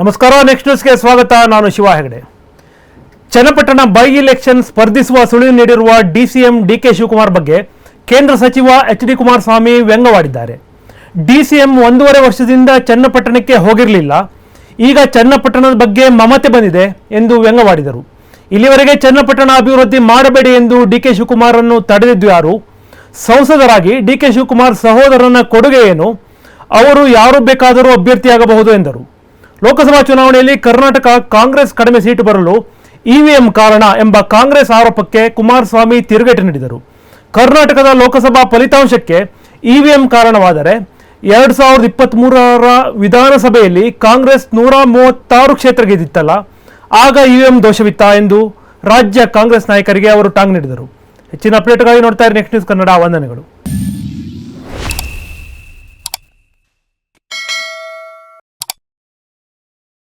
ನಮಸ್ಕಾರ ನೆಕ್ಸ್ಟ್ ನ್ಯೂಸ್ಗೆ ಸ್ವಾಗತ. ನಾನು ಶಿವ ಹೆಗಡೆ. ಚನ್ನಪಟ್ಟಣ ಬೈ ಇಲೆಕ್ಷನ್ ಸ್ಪರ್ಧಿಸುವ ಸುಳಿವು ನೀಡಿರುವ ಡಿಸಿಎಂ ಡಿಕೆ ಶಿವಕುಮಾರ್ ಬಗ್ಗೆ ಕೇಂದ್ರ ಸಚಿವ ಎಚ್ ಡಿ ಕುಮಾರಸ್ವಾಮಿ ವ್ಯಂಗ್ಯವಾಡಿದ್ದಾರೆ. ಡಿಸಿಎಂ ಒಂದೂವರೆ ವರ್ಷದಿಂದ ಚನ್ನಪಟ್ಟಣಕ್ಕೆ ಹೋಗಿರಲಿಲ್ಲ. ಈಗ ಚನ್ನಪಟ್ಟಣದ ಬಗ್ಗೆ ಮಮತೆ ಬಂದಿದೆ ಎಂದು ವ್ಯಂಗ್ಯವಾಡಿದರು. ಇಲ್ಲಿವರೆಗೆ ಚನ್ನಪಟ್ಟಣ ಅಭಿವೃದ್ಧಿ ಮಾಡಬೇಡಿ ಎಂದು ಡಿಕೆ ಶಿವಕುಮಾರನ್ನು ತಡೆದಿದ್ದು ಯಾರು? ಸಂಸದರಾಗಿ ಡಿಕೆ ಶಿವಕುಮಾರ್ ಸಹೋದರನ ಕೊಡುಗೆ ಏನು? ಅವರು ಯಾರು ಬೇಕಾದರೂ ಅಭ್ಯರ್ಥಿಯಾಗಬಹುದು ಎಂದರು. ಲೋಕಸಭಾ ಚುನಾವಣೆಯಲ್ಲಿ ಕರ್ನಾಟಕ ಕಾಂಗ್ರೆಸ್ ಕಡಿಮೆ ಸೀಟು ಬರಲು ಇವಿಎಂ ಕಾರಣ ಎಂಬ ಕಾಂಗ್ರೆಸ್ ಆರೋಪಕ್ಕೆ ಕುಮಾರಸ್ವಾಮಿ ತಿರುಗೇಟು ನೀಡಿದರು. ಕರ್ನಾಟಕದ ಲೋಕಸಭಾ ಫಲಿತಾಂಶಕ್ಕೆ ಇವಿಎಂ ಕಾರಣವಾದರೆ ಎರಡು ಸಾವಿರದ ಇಪ್ಪತ್ತ್ಮೂರರ ವಿಧಾನಸಭೆಯಲ್ಲಿ ಕಾಂಗ್ರೆಸ್ ನೂರ ಮೂವತ್ತಾರು ಕ್ಷೇತ್ರ ಗೆದ್ದಿತ್ತಲ್ಲ, ಆಗ ಇವಿಎಂ ದೋಷವಿತ್ತ ಎಂದು ರಾಜ್ಯ ಕಾಂಗ್ರೆಸ್ ನಾಯಕರಿಗೆ ಅವರು ಟಾಂಗ್ ನೀಡಿದರು. ಹೆಚ್ಚಿನ ಅಪ್ಡೇಟ್ಗಾಗಿ ನೋಡ್ತಾ ಇರಿ ನೆಕ್ಸ್ಟ್ ನ್ಯೂಸ್ ಕನ್ನಡ ವಂದನೆಗಳು.